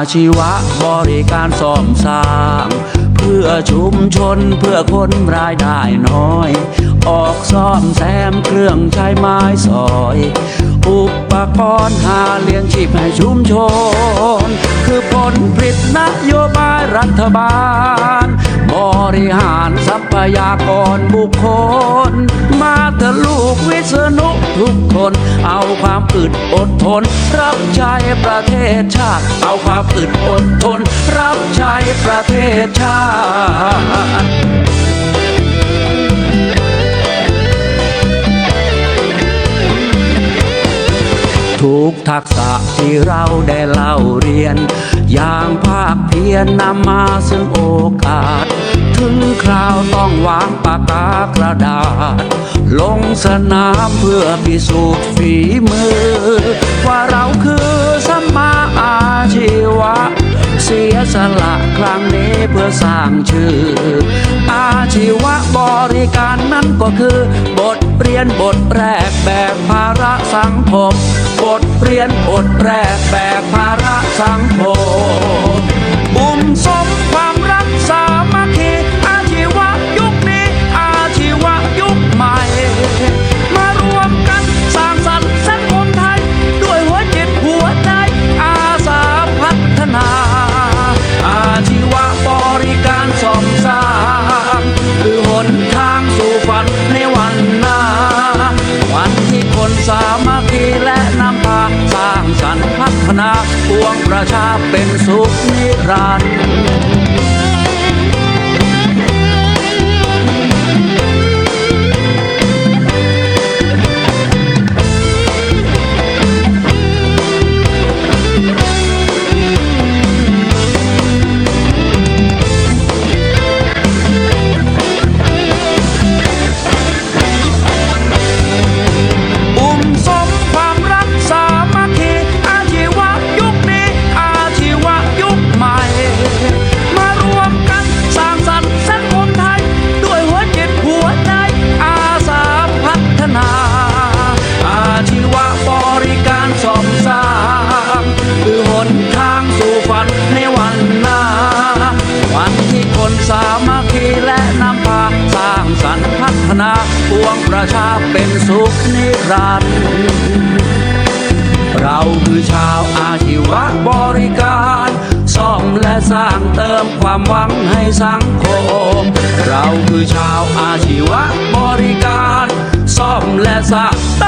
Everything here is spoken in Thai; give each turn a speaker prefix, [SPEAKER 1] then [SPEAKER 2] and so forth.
[SPEAKER 1] อาชีวะบริการซ่อมสร้าง เพื่อชุมชนเพื่อคนรายได้น้อย ออกซ่อมแซมเครื่องใช้ไม้สอย อุปกรณ์หาเลี้ยงชีพให้ชุมชน คือผลผลิตนโยบายรัฐบาล บริหารทรัพยากรบุคคล เธอะลูกวิษณุทุกคน เอาความอึดอดทน รับใช้ประเทศชาติ เอาความอึดอดทน รับใช้ประเทศชาติ ทุกทักษะที่เราได้เล่าเรียน อย่างภาคเพียรนำมาซึ่งโอกาส ถึงคราวต้องวางปากกากระดาษ ลงสนามเพื่อพิสูจน์ฝีมือ ว่าเราคือสมาอาชีวะ เสียสละครั้งนี้เพื่อสร้างชื่อ อาชีวะบริการนั้นก็คือบทเรียนบทแรกแบกภาระสังคม เรียนอดแปรแบกภาระสังคม ระชาเป็นสุขนิรันดร์ ฒนาปวงประชาเป็นสุขนิรันดร์เราคือชาวอาชีวะบริการซ่อมและสร้างเติมความหวังให้สังคม เราคือชาวอาชีวะบริการซ่อมและสร้าง